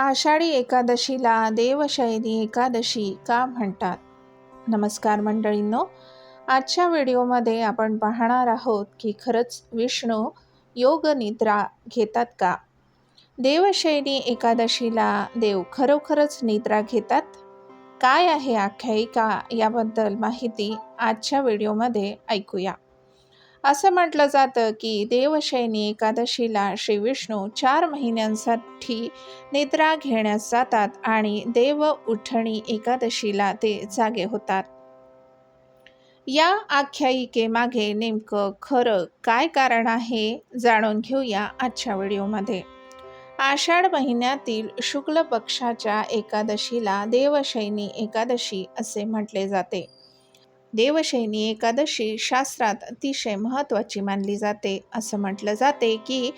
आषाढी एकादशीला देवशैली एकादशी का म्हणतात? नमस्कार मंडळींनो आजच्या व्हिडिओमध्ये आपण पाहणार आहोत की खरंच विष्णू योग निद्रा घेतात का? देवशैली एकादशीला देव खरोखरच निद्रा घेतात? काय आहे आख्यायिका याबद्दल माहिती आजच्या व्हिडिओमध्ये ऐकूया. असं म्हटलं जातं की देवशयनी एकादशीला श्री विष्णू चार महिन्यांसाठी निद्रा घेण्यास जातात आणि देव उठणी एकादशीला ते जागे होतात. या आख्यायिकेमागे नेमकं खरं काय कारण आहे जाणून घेऊया आजच्या व्हिडिओमध्ये. आषाढ महिन्यातील शुक्ल पक्षाच्या एकादशीला देवशैनी एकादशी असे म्हटले जाते. देवशैनी एकादशी शास्त्रात अतिशय महत्त्वाची मानली जाते. असं म्हटलं जाते की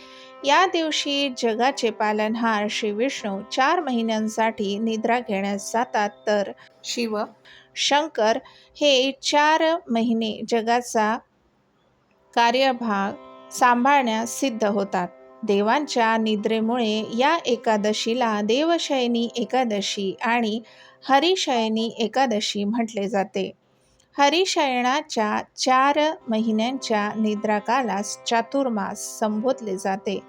या दिवशी जगाचे पालनहार श्री विष्णू चार महिन्यांसाठी निद्रा घेण्यास जातात. तर शिव शंकर हे चार महिने जगाचा कार्यभाग सांभाळण्यास सिद्ध होतात. देवांच्या निद्रेमुळे या एकादशीला देवशयनी एकादशी आणि हरिशयनी एकादशी म्हटले जाते. हरिशयनाच्या चार महिन्यांच्या निद्राकालास चातुर्मास संबोधले जाते.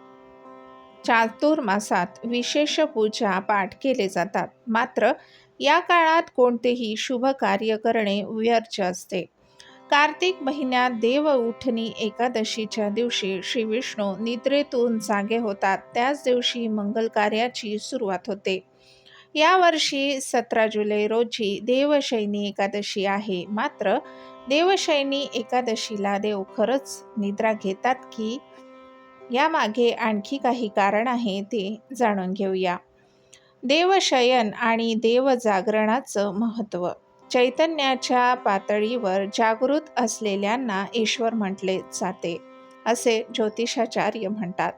चातुर्मासात विशेष पूजा पाठ केले जातात. मात्र या काळात कोणतेही शुभ कार्य करणे व्यर्थ असते. कार्तिक महिन्यात देव उठणी एकादशीच्या दिवशी श्री विष्णू निद्रेतून जागे होतात. त्याच दिवशी मंगल कार्याची सुरुवात होते. यावर्षी सतरा जुलै रोजी देवशैनी एकादशी आहे. मात्र देवशैनी एकादशीला देव खरंच निद्रा घेतात की यामागे आणखी काही कारण आहे ते जाणून घेऊया. देवशयन आणि देवजागरणाचं महत्त्व. चैतन्याच्या पातळीवर जागृत असलेल्यांना ईश्वर म्हटले जाते असे ज्योतिषाचार्य म्हणतात.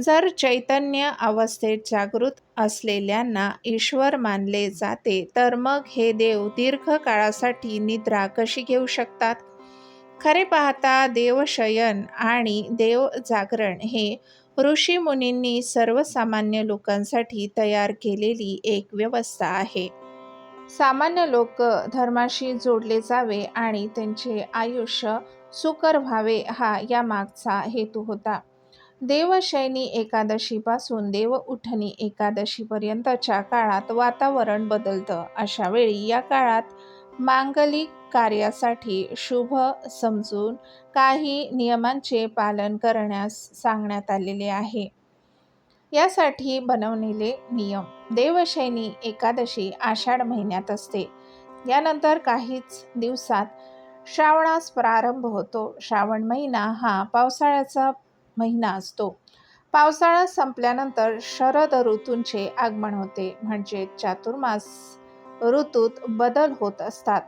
जर चैतन्य अवस्थेत जागृत असलेल्यांना ईश्वर मानले जाते तर मग हे देव दीर्घ काळासाठी निद्रा कशी घेऊ शकतात? खरे पाहता देवशयन आणि देव जागरण हे ऋषी मुनींनी सर्वसामान्य लोकांसाठी तयार केलेली एक व्यवस्था आहे. सामान्य लोक धर्माशी जोडले जावे आणि त्यांचे आयुष्य सुकर व्हावे हा या मागचा हेतू होता. देवशैनी एकादशीपासून देव उठणी एकादशीपर्यंतच्या काळात वातावरण बदलतं. अशा वेळी या काळात मांगलिक कार्यासाठी शुभ समजून काही नियमांचे पालन करण्यास सांगण्यात आलेले आहे. यासाठी बनवलेले नियम. देवशैनी एकादशी आषाढ महिन्यात असते. यानंतर काहीच दिवसात श्रावणास प्रारंभ होतो. श्रावण महिना हा पावसाळ्याचा महिना असतो. पावसाळा संपल्यानंतर शरद ऋतूंचे आगमन होते. म्हणजे चातुर्मास ऋतूत बदल होत असतात.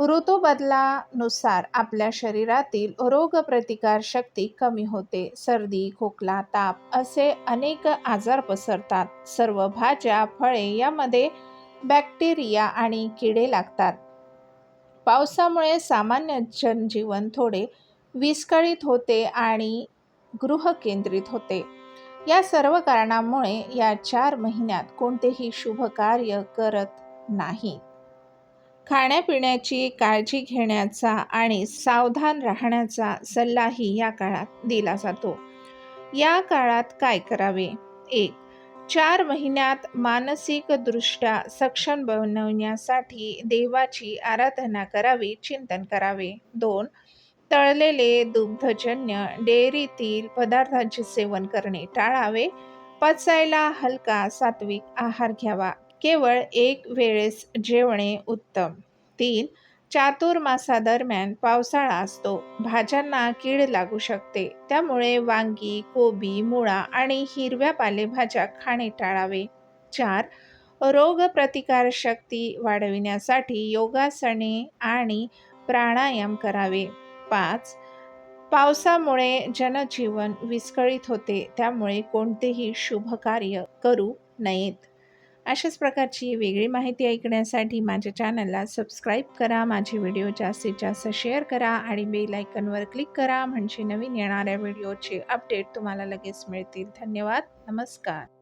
ऋतू बदलानुसार आपल्या शरीरातील रोगप्रतिकार शक्ती कमी होते. सर्दी खोकला ताप असे अनेक आजार पसरतात. सर्व भाज्या फळे यामध्ये बॅक्टेरिया आणि किडे लागतात. पावसामुळे सामान्य जनजीवन थोडे विस्कळीत होते आणि गृह केंद्रित होते. या सर्व कारणामुळे या चार महिन्यात कोणतेही शुभ कार्य करत नाही. खाण्यापिण्याची काळजी घेण्याचा आणि सावधान राहण्याचा सल्लाही या काळात दिला जातो. या काळात काय करावे? एक चार महिन्यात मानसिकदृष्ट्या सक्षम बनवण्यासाठी देवाची आराधना करावी चिंतन करावे. दोन तळलेले दुग्धजन्य डेअरीतील पदार्थांचे सेवन करणे टाळावे. पचायला हलका सात्विक आहार घ्यावा. केवळ एक वेळेस जेवणे उत्तम. तीन चातुर्मासादरम्यान पावसाळा असतो. भाज्यांना कीड लागू शकते. त्यामुळे वांगी कोबी मुळा आणि हिरव्या पालेभाज्या खाणे टाळावे. चार रोगप्रतिकारशक्ती वाढविण्यासाठी योगासने आणि प्राणायाम करावे. पाच. पावसामुळे जनजीवन विस्कळीत होते त्यामुळे कोणतेही शुभ कार्य करू नयेत. अशाच प्रकारची वेगळी माहिती ऐकण्यासाठी माझ्या चॅनलला सबस्क्राईब करा माझे व्हिडिओ जास्तीत जास्त शेअर करा आणि बेल आयकनवर क्लिक करा म्हणजे नवीन येणाऱ्या व्हिडिओचे अपडेट तुम्हाला लगेच मिळतील. धन्यवाद नमस्कार.